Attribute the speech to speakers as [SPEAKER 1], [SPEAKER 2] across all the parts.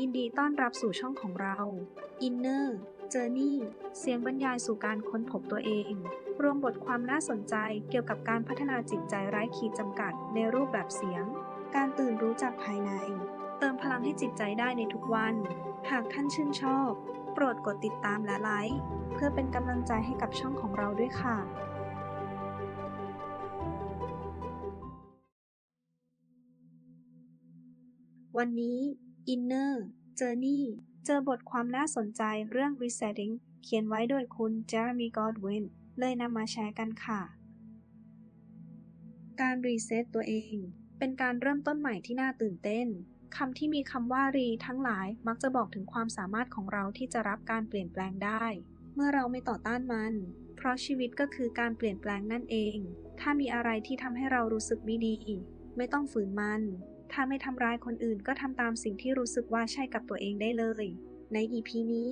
[SPEAKER 1] ยินดีต้อนรับสู่ช่องของเรา Inner Journey เสียงบรรยายสู่การค้นพบตัวเอง รวมบทความน่าสนใจเกี่ยวกับการพัฒนาจิตใจไร้ขีดจำกัดในรูปแบบเสียง การตื่นรู้จากภายใน เติมพลังให้จิตใจได้ในทุกวัน หากท่านชื่นชอบ โปรดกดติดตามและไลค์เพื่อเป็นกำลังใจให้กับช่องของเราด้วยค่ะวันนี้ Inner Journey เจอบทความน่าสนใจเรื่อง Resetting เขียนไว้โดยคุณ Jeremy Godwin เลยนำมาแชร์กันค่ะ การรีเซ็ตตัวเอง เป็นการเริ่มต้นใหม่ที่น่าตื่นเต้นคำที่มีคำว่ารีทั้งหลายมักจะบอกถึงความสามารถของเราที่จะรับการเปลี่ยนแปลงได้ เมื่อเราไม่ต่อต้านมัน เพราะชีวิตก็คือการเปลี่ยนแปลงนั่นเอง ถ้ามีอะไรที่ทำให้เรารู้สึกไม่ดี ไม่ต้องฝืนมัน ถ้าไม่ทำร้ายคนอื่นก็ทำตามสิ่งที่รู้สึกว่าใช่กับตัวเองได้เลย ใน EP นี้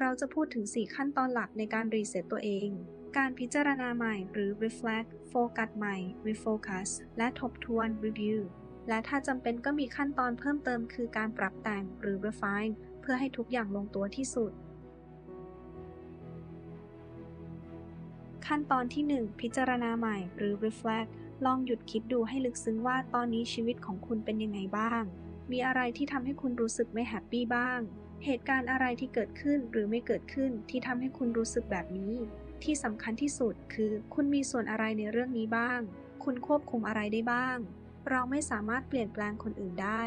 [SPEAKER 1] เราจะพูดถึง 4 ขั้นตอนหลักในการรีเซ็ตตัวเอง การพิจารณาใหม่หรือ reflect โฟกัสใหม่ refocus และทบทวน review และถ้าจำเป็นก็มีขั้นตอนเพิ่มเติมคือการปรับแต่งหรือ refine เพื่อให้ทุกอย่างลงตัวที่สุด ขั้นตอนที่ 1 พิจารณาใหม่หรือ reflect ลองหยุดคิดดูให้ลึกซึ้งว่าตอนนี้ชีวิตของคุณเป็นยังไงบ้าง มีอะไรที่ทำให้คุณรู้สึกไม่แฮปปี้บ้าง เหตุการณ์อะไรที่เกิดขึ้นหรือไม่เกิดขึ้นที่ทำให้คุณรู้สึกแบบนี้ ที่สำคัญที่สุดคือ คุณมีส่วนอะไรในเรื่องนี้บ้าง คุณควบคุมอะไรได้บ้าง เราไม่สามารถเปลี่ยนแปลงคนอื่นได้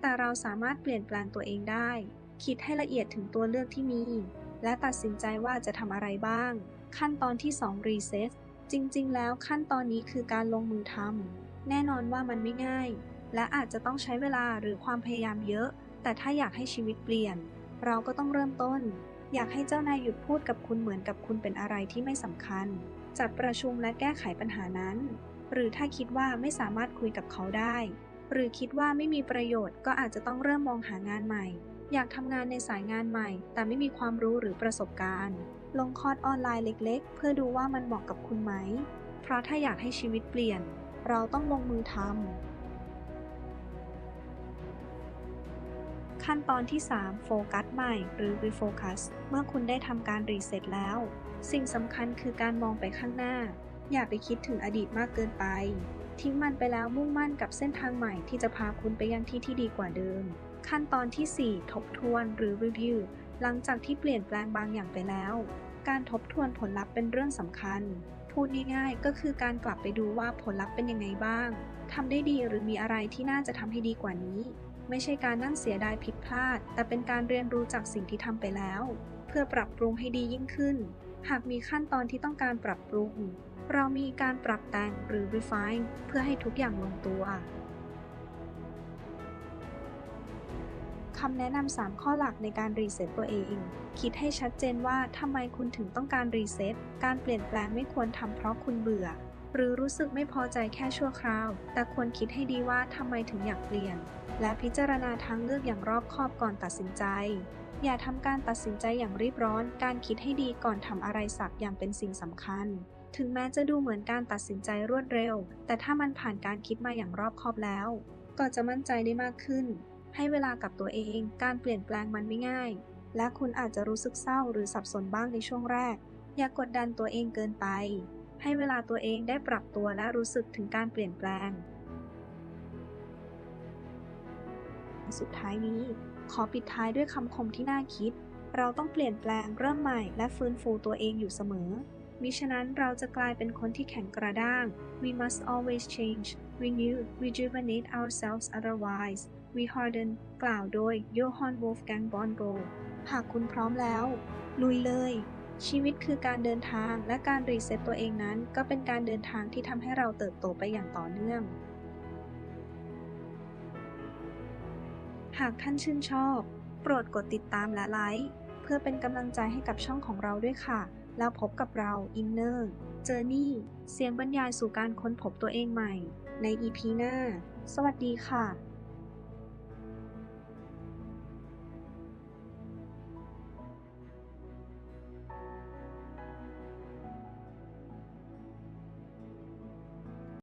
[SPEAKER 1] แต่เราสามารถเปลี่ยนแปลงตัวเองได้ คิดให้ละเอียดถึงตัวเลือกที่มี และตัดสินใจว่าจะทำอะไรบ้าง ขั้นตอนที่2 reset จริงๆ แล้วขั้นตอนนี้คือการลงมือทำ แน่นอนว่ามันไม่ง่าย และอาจจะต้องใช้เวลาหรือความพยายามเยอะ แต่ถ้าอยากให้ชีวิตเปลี่ยน เราก็ต้องเริ่มต้น อยากให้เจ้านายหยุดพูดกับคุณเหมือนกับคุณเป็นอะไรที่ไม่สำคัญ จัดประชุมและแก้ไขปัญหานั้น หรือถ้าคิดว่าไม่สามารถคุยกับเขาได้ หรือคิดว่าไม่มีประโยชน์ก็อาจจะต้องเริ่มมองหางานใหม่ อยากทำงานในสายงานใหม่ แต่ไม่มีความรู้หรือประสบการณ์ ลงคอร์สออนไลน์เล็กๆ เพื่อดูว่ามันเหมาะกับคุณไหม เพราะถ้าอยากให้ชีวิตเปลี่ยน เราต้องลงมือทำ ขั้นตอนที่ 3 โฟกัสใหม่ หรือ refocus เมื่อคุณได้ทำการรีเซ็ตแล้ว สิ่งสำคัญคือการมองไปข้างหน้า อย่าไปคิดถึงอดีตมากเกินไป ทิ้งมันไปแล้วมุ่งมั่นกับเส้นทางใหม่ที่จะพาคุณไปยังที่ที่ดีกว่าเดิม ขั้นตอนที่ 4 ทบทวนหรือ review หลังจากที่เปลี่ยนแปลงบางอย่างไปแล้ว การทบทวนผลลัพธ์เป็นเรื่องสำคัญ พูดง่ายๆ ก็คือการกลับไปดูว่าผลลัพธ์เป็นยังไงบ้างทำได้ดีหรือมีอะไรที่น่าจะทำให้ดีกว่านี้ ไม่ใช่การนั่งเสียดายผิดพลาด แต่เป็นการเรียนรู้จากสิ่งที่ทำไปแล้ว เพื่อปรับปรุงให้ดียิ่งขึ้น หากมีขั้นตอนที่ต้องการปรับปรุง เรามีการปรับแต่งหรือ refine เพื่อให้ทุกอย่างลงตัว คำแนะนำ3ข้อหลักในการรีเซ็ตตัวเอง คิดให้ชัดเจนว่าทำไมคุณถึงต้องการรีเซ็ต การเปลี่ยนแปลงไม่ควรทำเพราะคุณเบื่อ หรือรู้สึกไม่พอใจแค่ชั่วคราว แต่ควรคิดให้ดีว่าทำไมถึงอยากเปลี่ยน และพิจารณาทางเลือกอย่างรอบคอบก่อนตัดสินใจ อย่าทำการตัดสินใจอย่างรีบร้อน การคิดให้ดีก่อนทำอะไรสักอย่างเป็นสิ่งสำคัญ ถึงแม้จะดูเหมือนการตัดสินใจรวดเร็ว แต่ถ้ามันผ่านการคิดมาอย่างรอบคอบแล้ว ก็จะมั่นใจได้มากขึ้น ให้เวลากับตัวเอง การเปลี่ยนแปลงมันไม่ง่าย และคุณอาจจะรู้สึกเศร้าหรือสับสนบ้างในช่วงแรก อย่ากกดดันตัวเองเกินไป ให้เวลาตัวเองได้ปรับตัวและรู้สึกถึงการเปลี่ยนแปลง สุดท้ายนี้ ขอปิดท้ายด้วยคำคมที่น่าคิด เราต้องเปลี่ยนแปลงเริ่มใหม่และฟื้นฟูตัวเองอยู่เสมอมิฉะนั้นเราจะกลายเป็นคนที่แข็งกระด้าง We must always change renew rejuvenate ourselves otherwise we harden กล่าวโดยโยฮัน w ว l ฟ g ก n บอนโกหากคุณพร้อมแล้ว ลุยเลย ชีวิตคือการเดินทางและการรีเซ็ตตัวเองนั้น ก็เป็นการเดินทางที่ทำให้เราเติบโตไปอย่างต่อเนื่อง หากท่านชื่นชอบ โปรดกดติดตามและไลค์เพื่อเป็นกำลังใจให้กับช่องของเราด้วยค่ะ แล้วพบกับเรา Inner Journey เสียงบรรยายสู่การค้นพบตัวเองใหม่ ใน EP หน้า สวัสดีค่ะ